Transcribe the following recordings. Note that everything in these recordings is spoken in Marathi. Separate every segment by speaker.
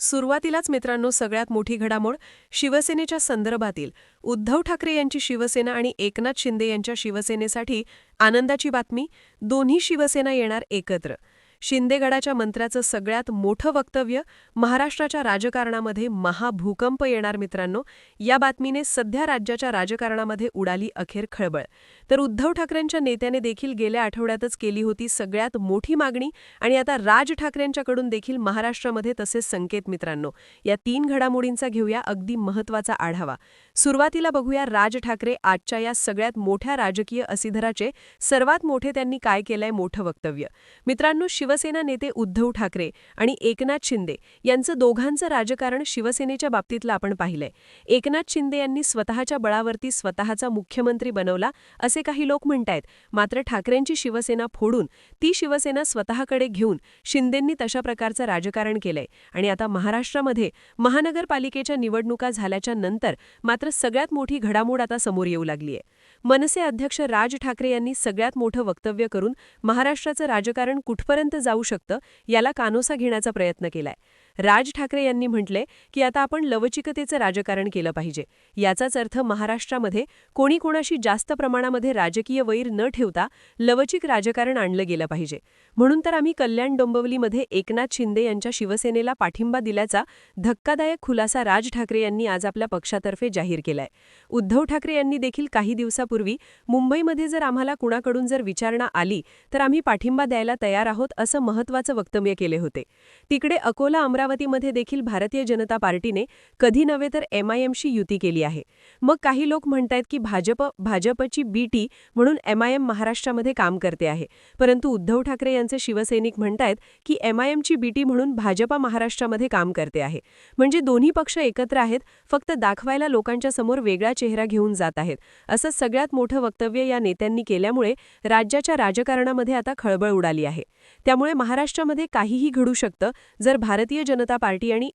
Speaker 1: सुरुवातीलाच मित्रांनो सगळ्यात मोठी घडामोड शिवसेनेच्या संदर्भातील. उद्धव ठाकरे यांची शिवसेना आणि एकनाथ शिंदे यांच्या शिवसेनेसाठी आनंदाची बातमी दोन्ही शिवसेना येणार एकत्र. शिंदेगडाच्या मंत्र्याचं सगळ्यात मोठं वक्तव्य महाराष्ट्राच्या राजकारणामध्ये महाभूकंप येणार मित्रांनो या बातमीने सध्या राज्याच्या राजकारणामध्ये उडाली अखेर खळबळ. तर उद्धव ठाकरेंच्या नेत्याने देखील गेल्या आठवड्यातच केली होती सगळ्यात मोठी मागणी आणि आता राज ठाकरेंच्याकडून देखील महाराष्ट्रामध्ये तसेच संकेत मित्रांनो. या तीन घडामोडींचा घेऊया अगदी महत्त्वाचा आढावा. सुरुवातीला बघूया राज ठाकरे आजच्या या सगळ्यात मोठ्या राजकीय असिधराचे सर्वात मोठे त्यांनी काय केलंय मोठं वक्तव्य. मित्रांनो शिवसेना नेते उद्धव ठाकरे आणि एकनाथ शिंदे यांचं दोघांचं राजकारण शिवसेनेच्या बाबतीतलं आपण पाहिलंय. एकनाथ शिंदे यांनी स्वतःच्या बळावरती स्वतःचा मुख्यमंत्री बनवला असे काही लोक म्हणतायत. मात्र ठाकरेंची शिवसेना फोडून ती शिवसेना स्वतःकडे घेऊन शिंदेंनी तशा प्रकारचं राजकारण केलंय. आणि आता महाराष्ट्रामध्ये महानगरपालिकेच्या निवडणुका झाल्याच्यानंतर मात्र सगळ्यात मोठी घडामोड आता समोर येऊ लागलीय. मनसे अध्यक्ष राज ठाकरे यांनी सगळ्यात मोठं वक्तव्य करून महाराष्ट्राचं राजकारण कुठपर्यंत जाऊ शकतं याला कानोसा घेण्याचा प्रयत्न केलाय. राज ठाकरे यांनी म्हटले की आता आपण लवचिकतेचं राजकारण केलं पाहिजे. याचाच अर्थ महाराष्ट्रामध्ये कोणी कोणाशी जास्त प्रमाणामध्ये राजकीय वैर न ठेवता लवचिक राजकारण आणलं गेलं पाहिजे. म्हणून तर आम्ही कल्याण डोंबवलीमध्ये एकनाथ शिंदे यांच्या शिवसेनेला पाठिंबा दिल्याचा धक्कादायक खुलासा राज ठाकरे यांनी आज आपल्या पक्षातर्फे जाहीर केलाय. उद्धव ठाकरे यांनी देखील काही दिवसापूर्वी मुंबईमध्ये जर आम्हाला कुणाकडून जर विचारणा आली तर आम्ही पाठिंबा द्यायला तयार आहोत असं महत्वाचं वक्तव्य केले होते. तिकडे अकोला अमरावतीमध्ये देखील भारतीय जनता पार्टीने कधी नव्हे तर एमआयएमशी युती केली आहे. मग काही लोक म्हणतायत की भाजप भाजपची बीटी म्हणून एमआयएम महाराष्ट्रामध्ये काम करते आहे. परंतु उद्धव ठाकरे यांचे शिवसैनिक म्हणतायत की एमआयएमची बीटी म्हणून भाजपा महाराष्ट्रामध्ये काम करते आहे. म्हणजे दोन्ही पक्ष एकत्र आहेत फक्त दाखवायला लोकांच्या समोर वेगळा चेहरा घेऊन जात आहेत. असं सगळ्यात मोठं वक्तव्य या नेत्यांनी केल्यामुळे राज्याच्या राजकारणामध्ये आता खळबळ उडाली आहे. त्यामुळे महाराष्ट्रामध्ये काहीही घडू शकतं जर भारतीय जनता पार्टी आणि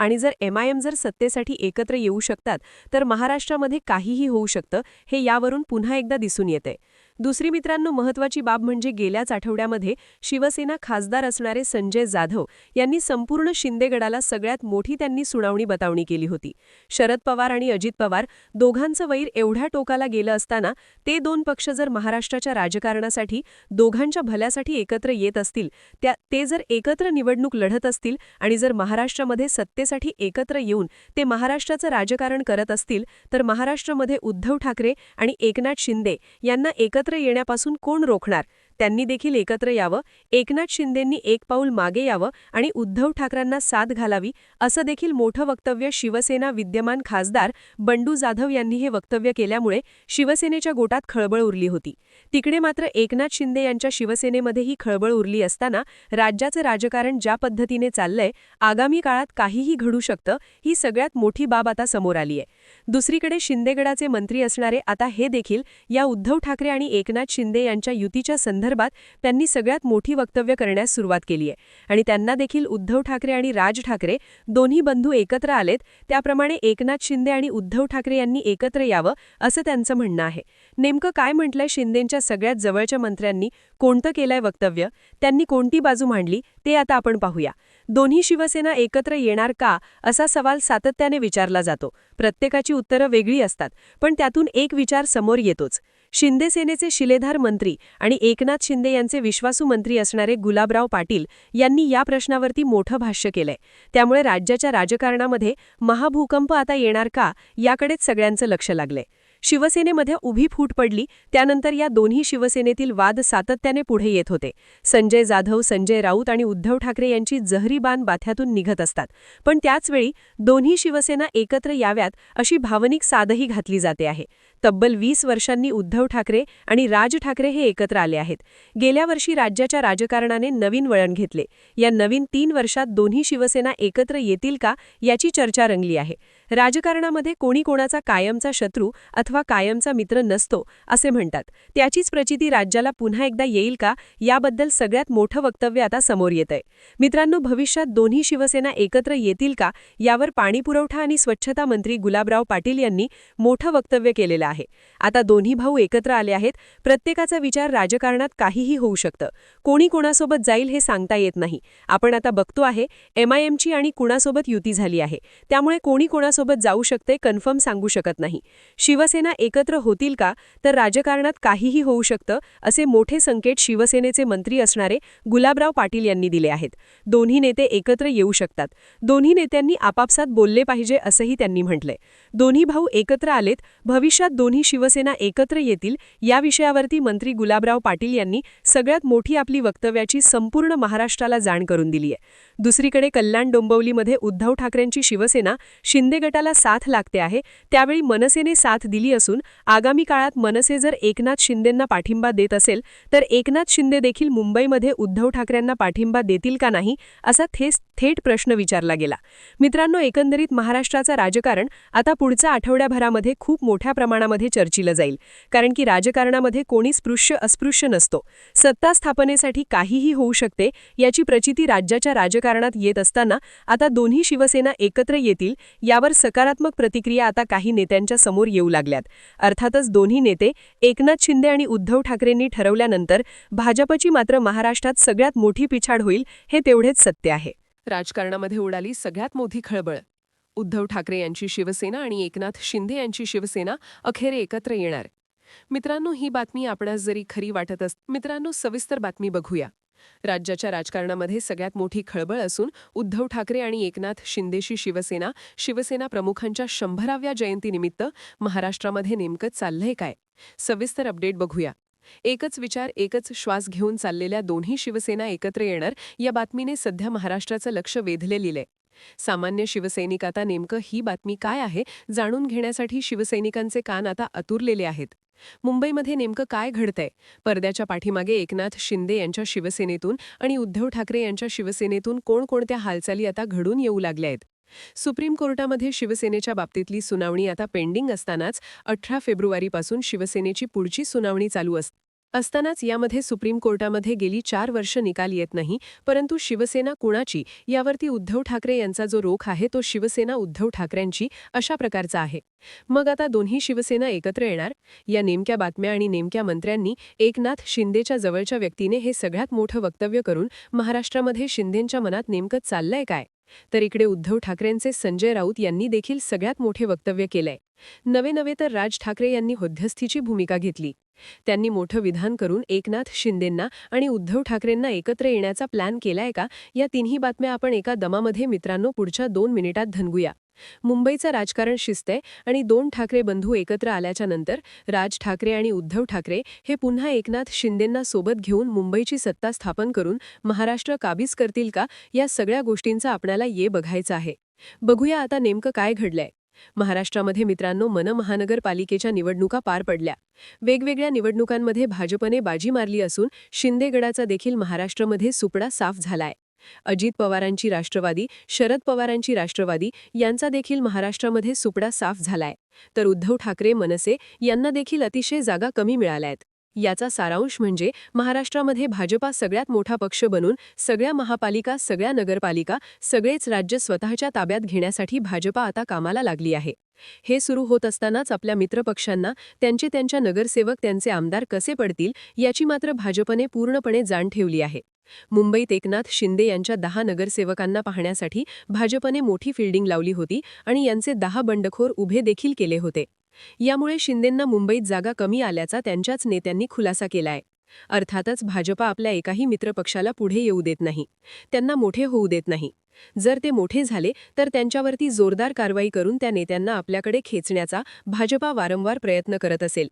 Speaker 1: आणि जर एमआयएम जर सत्तेसाठी एकत्र येऊ शकतात तर महाराष्ट्रामध्ये काहीही होऊ शकतं हे यावरून पुन्हा एकदा दिसून येते. दुसरी मित्रांनो महत्वाची बाब म्हणजे गेल्याच आठवड्यामध्ये शिवसेना खासदार असणारे संजय जाधव यांनी संपूर्ण शिंदेगडाला सगळ्यात मोठी त्यांनी सुनावणी बतावणी केली होती. शरद पवार आणि अजित पवार दोघांचं वैर एवढ्या टोकाला गेलं असताना ते दोन पक्ष जर महाराष्ट्राच्या राजकारणासाठी दोघांच्या भल्यासाठी एकत्र येत असतील त्या ते जर एकत्र निवडणूक लढत असतील आणि जर महाराष्ट्रामध्ये सत्तेसाठी एकत्र येऊन ते महाराष्ट्राचं राजकारण करत असतील तर महाराष्ट्रामध्ये उद्धव ठाकरे आणि एकनाथ शिंदे यांना एकत्र एकत्र येण्यापासून कोण रोखणार? त्यांनी देखील एकत्र यावं. एकनाथ शिंदेंनी एक पाऊल मागे यावं आणि उद्धव ठाकरेंना साथ घालावी असं देखील मोठं वक्तव्य शिवसेना विद्यमान खासदार बंडू जाधव यांनी हे वक्तव्य केल्यामुळे शिवसेनेच्या गोटात खळबळ उरली होती. तिकडे मात्र एकनाथ शिंदे यांच्या शिवसेनेमध्येही खळबळ उरली असताना राज्याचं राजकारण ज्या पद्धतीने चाललंय आगामी काळात काहीही घडू शकतं ही सगळ्यात मोठी बाब आता समोर आली आहे दुसरीकडे शिंदेगडाचे मंत्री असणारे आता हे देखील या उद्धव ठाकरे आणि एकनाथ शिंदे यांच्या युतीच्या संदर्भात त्यांनी सगळ्यात मोठी वक्तव्य करण्यास सुरुवात केली आहे. आणि त्यांना देखील उद्धव ठाकरे आणि राज ठाकरे दोन्ही बंधू एकत्र आलेत. त्याप्रमाणे एकनाथ शिंदे आणि उद्धव ठाकरे यांनी एकत्र यावं असं त्यांचं म्हणणं आहे. नेमकं काय म्हटलंय शिंदेंच्या सगळ्यात जवळच्या मंत्र्यांनी? कोणतं केलंय वक्तव्य? त्यांनी कोणती बाजू मांडली? ते आता आपण पाहूया. दोन्ही शिवसेना एकत्र येणार का असा सवाल सातत्याने विचारला जातो. प्रत्येकाची उत्तरं वेगळी असतात पण त्यातून एक विचार समोर येतोच. शिंदे सेनेचे शिलेधार मंत्री आणि एकनाथ शिंदे यांचे विश्वासू मंत्री असणारे गुलाबराव पाटील यांनी या प्रश्नावरती मोठं भाष्य केलंय. त्यामुळे राज्याच्या राजकारणामध्ये महाभूकंप आता येणार का याकडेच सगळ्यांचं लक्ष लागलंय. शिवसेनेमध्ये उभी फूट पडली त्यानंतर या दोन्ही शिवसेनेतील वाद सातत्याने पुढे येत होते. संजय जाधव संजय राऊत आणि उद्धव ठाकरे यांची जहरी बाण बाथ्यातून निघत असतात. पण त्याचवेळी दोन्ही शिवसेना एकत्र याव्यात अशी भावनिक साधही घातली जाते आहे. तब्बल वीस वर्षांनी उद्धव ठाकरे आणि राज ठाकरे हे एकत्र आले आहेत. गेल्या वर्षी राज्याच्या राजकारणाने नवीन वळण घेतले. या नवीन तीन वर्षात दोन्ही शिवसेना एकत्र येतील का याची चर्चा रंगली आहे. राजकारणामध्ये कोणी कोणाचा कायमचा शत्रू अथवा कायमचा मित्र नसतो असे म्हणतात. त्याचीच प्रचिती राज्याला पुन्हा एकदा येईल का? याबद्दल सगळ्यात मोठं वक्तव्य आता समोर येतंय. मित्रांनो भविष्यात दोन्ही शिवसेना एकत्र येतील का? यावर पाणीपुरवठा आणि स्वच्छता मंत्री गुलाबराव पाटील यांनी मोठं वक्तव्य केलेलं आहे. आता दोन्ही भाऊ एकत्र आले आहेत. प्रत्येकाचा विचार राजकारणात काहीही होऊ शकतं. कोणी कोणासोबत जाईल हे सांगता येत नाही. आपण आता बघतो आहे एमआयएमची आणि कुणासोबत युती झाली आहे. त्यामुळे कोणी कोणासोबत जाऊ शकते कन्फर्म सांगू शकत नाही. शिवसेना एकत्र होतील का? तर राजकारणात काहीही होऊ शकतं असे मोठे संकेत शिवसेनेचे मंत्री असणारे गुलाबराव पाटील यांनी दिले आहेत. दोन्ही नेते एकत्र येऊ शकतात. दोन्ही नेत्यांनी आपापसात बोलले पाहिजे असंही त्यांनी म्हटलंय. दोन्ही भाऊ एकत्र आलेत भविष्यात दोन्ही शिवसेना एकत्र येतील या विषयावरती मंत्री गुलाबराव पाटील यांनी सगळ्यात मोठी आपली वक्तव्याची संपूर्ण महाराष्ट्राला जाण करून दिली आहे दुसरीकडे कल्याण डोंबवलीमध्ये उद्धव ठाकरेंची शिवसेना शिंदेगड गटाला साथ लागते आहे त्यावेळी मनसेने साथ दिली असून आगामी काळात मनसे जर एकनाथ शिंदेंना पाठिंबा देत असेल तर एकनाथ शिंदे देखील मुंबईमध्ये उद्धव ठाकरेंना पाठिंबा देतील का नाही असा थेस थेट प्रश्न विचारला गेला. मित्रांनो एकंदरीत महाराष्ट्राचं राजकारण आता पुढच्या आठवड्याभरामध्ये खूप मोठ्या प्रमाणामध्ये चर्चिलं जाईल कारण की राजकारणामध्ये कोणी स्पृश्य अस्पृश्य नसतो. सत्ता स्थापनेसाठी काहीही होऊ शकते याची प्रचिती राज्याच्या राजकारणात येत असताना आता दोन्ही शिवसेना एकत्र येतील यावर सकारात्मक प्रतिक्रिया आता काही नेत्यांच्या समोर येऊ लागल्यात. अर्थातच दोन्ही नेते एकनाथ शिंदे आणि उद्धव ठाकरेंनी ठरवल्यानंतर भाजपची मात्र महाराष्ट्रात सगळ्यात मोठी पिछाड होईल हे तेवढेच सत्य आहे. राजकारणामध्ये उडाली सगळ्यात मोठी खळबळ. उद्धव ठाकरे यांची शिवसेना आणि एकनाथ शिंदे यांची शिवसेना अखेर एकत्र येणार. मित्रांनो ही बातमी आपणास जरी खरी वाटत अस मित्रांनो सविस्तर बातमी बघूया. राज्याच्या राजकारणामध्ये सगळ्यात मोठी खळबळ असून उद्धव ठाकरे आणि एकनाथ शिंदेशी शिवसेना शिवसेना प्रमुखांच्या शंभराव्या जयंतीनिमित्त महाराष्ट्रामध्ये नेमकं चाललंय काय? सविस्तर अपडेट बघूया. एकच विचार एकच श्वास घेऊन चाललेल्या दोन्ही शिवसेना एकत्र येणार या बातमीने सध्या महाराष्ट्राचं लक्ष वेधले लिहिलंय सामान्य शिवसैनिक आता नेमकं ही बातमी काय आहे जाणून घेण्यासाठी शिवसैनिकांचे कान आता अतुरलेले आहेत. मुंबईमध्ये नेमकं काय घडतंय? पडद्याच्या पाठीमागे एकनाथ शिंदे यांच्या शिवसेनेतून आणि उद्धव ठाकरे यांच्या शिवसेनेतून कोणकोणत्या हालचाली आता घडून येऊ लागल्या आहेत? सुप्रीम कोर्टामध्ये शिवसेनेच्या बाबतीतली सुनावणी आता पेंडिंग असतानाच अठरा फेब्रुवारीपासून शिवसेनेची पुढची सुनावणी चालू असते असतानाच यामध्ये सुप्रीम कोर्टामध्ये गेली चार वर्ष निकाल येत नाही परंतु शिवसेना कुणाची? यावरती उद्धव ठाकरे यांचा जो रोख आहे तो शिवसेना उद्धव ठाकरेंची अशा प्रकारचा आहे. मग आता दोन्ही शिवसेना एकत्र येणार? या नेमक्या बातम्या आणि नेमक्या मंत्र्यांनी एकनाथ शिंदेच्या जवळच्या व्यक्तीने हे सगळ्यात मोठं वक्तव्य करून महाराष्ट्रामध्ये शिंदेंच्या मनात नेमकं चाललंय काय? तर इकडे उद्धव ठाकरेंचे संजय राऊत यांनी देखील सगळ्यात मोठे वक्तव्य केलंय. नवे नवे तर राज ठाकरे यांनी मध्यस्थीची भूमिका घेतली. त्यांनी मोठं विधान करून एकनाथ शिंदेंना आणि उद्धव ठाकरेंना एकत्र येण्याचा प्लॅन केलाय का? या तिन्ही बातम्या आपण एका दमामध्ये मित्रांनो पुढच्या दोन मिनिटात धनगूया. मुंबईचं राजकारण शिस्तय आणि दोन ठाकरे बंधू एकत्र आल्याच्यानंतर राज ठाकरे आणि उद्धव ठाकरे हे पुन्हा एकनाथ शिंदेंना सोबत घेऊन मुंबईची सत्ता स्थापन करून महाराष्ट्र काबीज करतील का? या सगळ्या गोष्टींचा आपल्याला ये बघायचं आहे. बघूया आता नेमकं काय घडलंय. महाराष्ट्रामध्ये मित्रांनो मन महानगरपालिकेच्या निवडणुका पार पडल्या. वेगवेगळ्या निवडणुकांमध्ये भाजपने बाजी मारली असून शिंदेगडाचा देखील महाराष्ट्रामध्ये सुपडा साफ झालाय. अजित पवारांची राष्ट्रवादी शरद पवारांची राष्ट्रवादी यांचा देखील महाराष्ट्रामध्ये सुपडा साफ झालाय. तर उद्धव ठाकरे मनसे यांना देखील अतिशय जागा कमी मिळाल्यात. याचा सारांश म्हणजे महाराष्ट्रामध्ये भाजपा सगळ्यात मोठा पक्ष बनून सगळ्या महापालिका सगळ्या नगरपालिका सगळेच राज्य स्वतःच्या ताब्यात घेण्यासाठी भाजपा आता कामाला लागली आहे. हे सुरू होत असतानाच आपल्या मित्रपक्षांना त्यांचे त्यांच्या नगरसेवक त्यांचे आमदार कसे पडतील याची मात्र भाजपने पूर्णपणे जाण ठेवली आहे. मुंबईत एकनाथ शिंदे यांच्या दहा नगरसेवकांना पाहण्यासाठी भाजपने मोठी फिल्डिंग लावली होती आणि यांचे दहा बंडखोर उभे देखील केले होते. यामुळे शिंदेंना मुंबईत जागा कमी आल्याचा त्यांच्याच नेत्यांनी खुलासा केलाय. अर्थातच भाजपा आपल्या एकाही मित्रपक्षाला पुढे येऊ देत नाही. त्यांना मोठे होऊ देत नाही. जर ते मोठे झाले तर त्यांच्यावरती जोरदार कारवाई करून त्या नेत्यांना आपल्याकडे खेचण्याचा भाजपा वारंवार प्रयत्न करत असेल.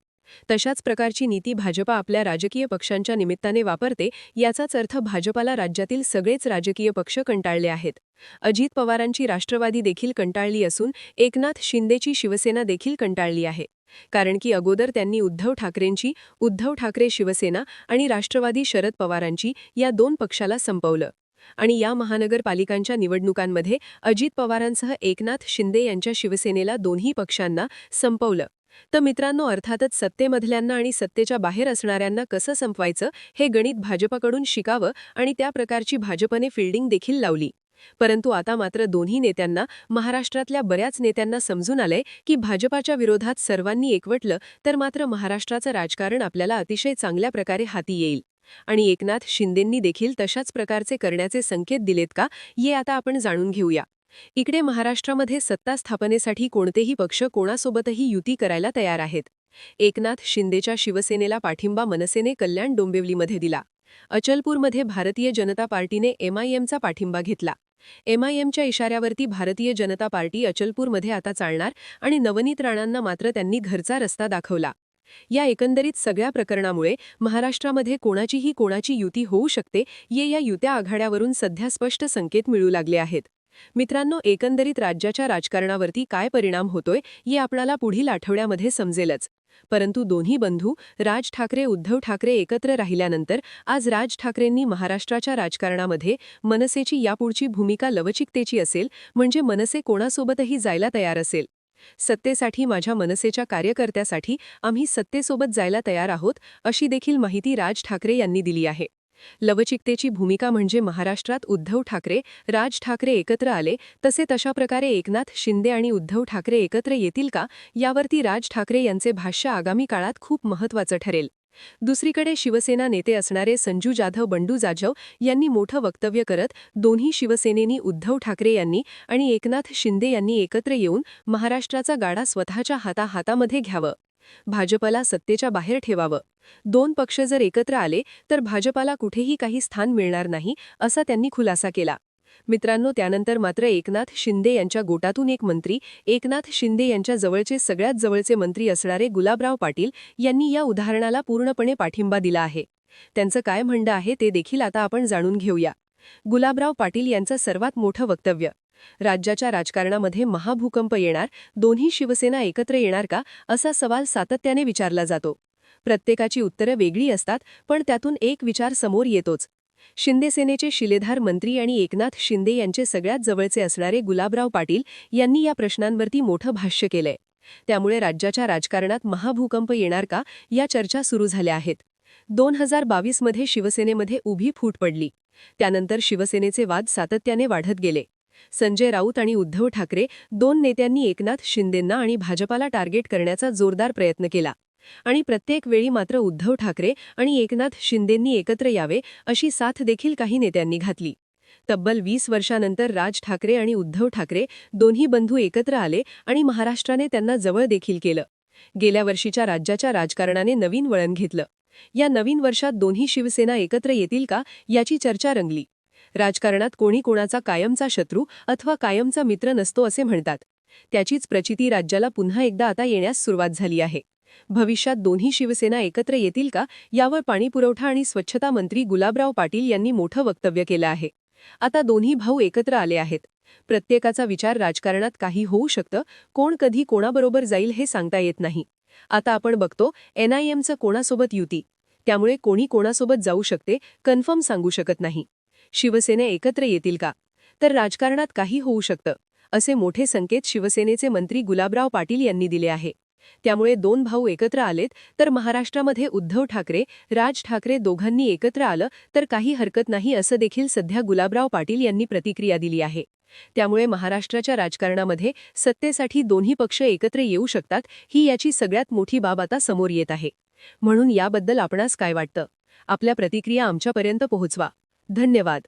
Speaker 1: तशाच प्रकारची नीती भाजपा आपल्या राजकीय पक्षांच्या निमित्ताने वापरते याचाच अर्थ भाजपाला राज्यातील सगळेच राजकीय पक्ष कंटाळले आहेत. अजित पवारांची राष्ट्रवादी देखील कंटाळली असून एकनाथ शिंदेची शिवसेना देखील कंटाळली आहे. कारण की अगोदर त्यांनी उद्धव ठाकरेंची उद्धव ठाकरे शिवसेना आणि राष्ट्रवादी शरद पवारांची या दोन पक्षाला संपवलं. आणि या महानगरपालिकांच्या निवडणुकांमध्ये अजित पवारांसह एकनाथ शिंदे यांच्या शिवसेनेला दोन्ही पक्षांना संपवलं. तर मित्रांनो अर्थातच सत्तेमधल्यांना आणि सत्तेच्या बाहेर असणाऱ्यांना कसं संपवायचं हे गणित भाजपकडून शिकावं आणि त्या प्रकारची भाजपने फिल्डिंग देखील लावली. परंतु आता मात्र दोन्ही नेत्यांना महाराष्ट्रातल्या बऱ्याच नेत्यांना समजून आलंय की भाजपाच्या विरोधात सर्वांनी एकवटलं तर मात्र महाराष्ट्राचं राजकारण आपल्याला अतिशय चांगल्या प्रकारे हाती येईल. आणि एकनाथ शिंदेंनी देखील तशाच प्रकारचे करण्याचे संकेत दिलेत का ये आता आपण जाणून घेऊया. इकडे महाराष्ट्रामध्ये सत्ता स्थापनेसाठी कोणतेही पक्ष कोणासोबतही युती करायला तयार आहेत. एकनाथ शिंदेच्या शिवसेनेला पाठिंबा मनसेने कल्याण डोंबिवलीमध्ये दिला. अचलपूरमध्ये भारतीय जनता पार्टीने एमआयएमचा पाठिंबा घेतला. एमआयएमच्या इशाऱ्यावरती भारतीय जनता पार्टी अचलपूरमध्ये आता चालणार आणि नवनीत राणांना मात्र त्यांनी घरचा रस्ता दाखवला. या एकंदरीत सगळ्या प्रकरणामुळे महाराष्ट्रामध्ये कोणाचीही कोणाची युती होऊ शकते ये या युत्या आघाड्यावरून सध्या स्पष्ट संकेत मिळू लागले आहेत. मित्रांनो एकंदरीत राज्याच्या राजकारणावरती काय परिणाम होतोय हे आपणाला पुढील आठवड्यामध्ये समजेलच. परंतु दोन्ही बंधू राज ठाकरे उद्धव ठाकरे एकत्र राहिल्यानंतर आज राज ठाकरेंनी महाराष्ट्राच्या राजकारणामध्ये मनसेची यापुढची भूमिका लवचिकतेची असेल म्हणजे मनसे कोणासोबतही जायला तयार असेल. सत्तेसाठी माझ्या मनसेच्या कार्यकर्त्यासाठी आम्ही सत्तेसोबत जायला तयार आहोत अशी देखील माहिती राज ठाकरे यांनी दिली आहे. लवचिकतेची भूमिका म्हणजे महाराष्ट्रात उद्धव ठाकरे राज ठाकरे एकत्र आले तसे तशा प्रकारे एकनाथ शिंदे आणि उद्धव ठाकरे एकत्र येतील का यावरती राज ठाकरे यांचे भाष्य आगामी काळात खूप महत्त्वाचं ठरेल. दुसरीकडे शिवसेना नेते असणारे संजू जाधव बंडू जाधव यांनी मोठं वक्तव्य करत दोन्ही शिवसेनेनी उद्धव ठाकरे यांनी आणि एकनाथ शिंदे यांनी एकत्र येऊन महाराष्ट्राचा गाडा स्वतःच्या हाताहातामध्ये घ्यावं. भाजपला सत्तेच्या बाहेर ठेवावं. दोन पक्ष जर एकत्र आले तर भाजपाला कुठेही काही स्थान मिळणार नाही असा त्यांनी खुलासा केला. मित्रांनो त्यानंतर मात्र एकनाथ शिंदे यांच्या गोटातून एक मंत्री एकनाथ शिंदे यांच्या जवळचे सगळ्यात जवळचे मंत्री असणारे गुलाबराव पाटील यांनी या उदाहरणाला पूर्णपणे पाठिंबा दिला आहे. त्यांचं काय म्हणणं आहे ते देखील आता आपण जाणून घेऊया. गुलाबराव पाटील यांचं सर्वात मोठं वक्तव्य राज्याच्या राजकारणामध्ये महाभूकंप येणार दोन्ही शिवसेना एकत्र येणार का असा सवाल सातत्याने विचारला जातो. प्रत्येकाची उत्तरं वेगळी असतात पण त्यातून एक विचार समोर येतोच. शिंदेसेनेचे शिलेधार मंत्री आणि एकनाथ शिंदे यांचे सगळ्यात जवळचे असणारे गुलाबराव पाटील यांनी या प्रश्नांवरती मोठं भाष्य केलंय. त्यामुळे राज्याच्या राजकारणात महाभूकंप येणार का या चर्चा सुरू झाल्या आहेत. दोन हजार बावीसमध्ये शिवसेनेमध्ये उभी फूट पडली. त्यानंतर शिवसेनेचे वाद सातत्याने वाढत गेले. संजय राऊत आणि उद्धव ठाकरे दोन नेत्यांनी एकनाथ शिंदेंना आणि भाजपाला टार्गेट करण्याचा जोरदार प्रयत्न केला. आणि प्रत्येक वेळी मात्र उद्धव ठाकरे आणि एकनाथ शिंदेंनी एकत्र यावे अशी साथ देखील काही नेत्यांनी घातली. तब्बल वीस वर्षानंतर राज ठाकरे आणि उद्धव ठाकरे दोन्ही बंधू एकत्र आले आणि महाराष्ट्राने त्यांना जवळ देखील केलं. गेल्या वर्षीच्या राज्याच्या राजकारणाने नवीन वळण घेतलं. या नवीन वर्षात दोन्ही शिवसेना एकत्र येतील का याची चर्चा रंगली. राजकारणात कोणी कोणाचा कायमचा शत्रू अथवा कायमचा मित्र नसतो असे म्हणतात. त्याचीच प्रचिती राज्याला पुन्हा एकदा आता येण्यास सुरुवात झाली आहे. भविष्यात दोन्ही शिवसेना एकत्र येतील का यावर पाणीपुरवठा आणि स्वच्छता मंत्री गुलाबराव पाटील यांनी मोठं वक्तव्य केलं आहे. आता दोन्ही भाऊ एकत्र आले आहेत. प्रत्येकाचा विचार राजकारणात काही होऊ शकतं कोण कधी कोणाबरोबर जाईल हे सांगता येत नाही. आता आपण बघतो एनआयएमचं कोणासोबत युती. त्यामुळे कोणी कोणासोबत जाऊ शकते कन्फर्म सांगू शकत नाही. शिवसेना एकत्र येतील का? तर राजकारणात काही होऊ शकतं असे मोठे संकेत शिवसेनेचे मंत्री गुलाबराव पाटील यांनी दिले आहे. त्यामुळे दोन भाऊ एकत्र आलेत तर महाराष्ट्रामध्ये उद्धव ठाकरे राज ठाकरे दोघांनी एकत्र आलं तर काही हरकत नाही असं देखील सध्या गुलाबराव पाटील यांनी प्रतिक्रिया दिली आहे. त्यामुळे महाराष्ट्राच्या राजकारणामध्ये सत्तेसाठी दोन्ही पक्ष एकत्र येऊ शकतात ही याची सगळ्यात मोठी बाब आता समोर येत आहे. म्हणून याबद्दल आपणास काय वाटतं? आपल्या प्रतिक्रिया आमच्यापर्यंत पोहोचवा. धन्यवाद.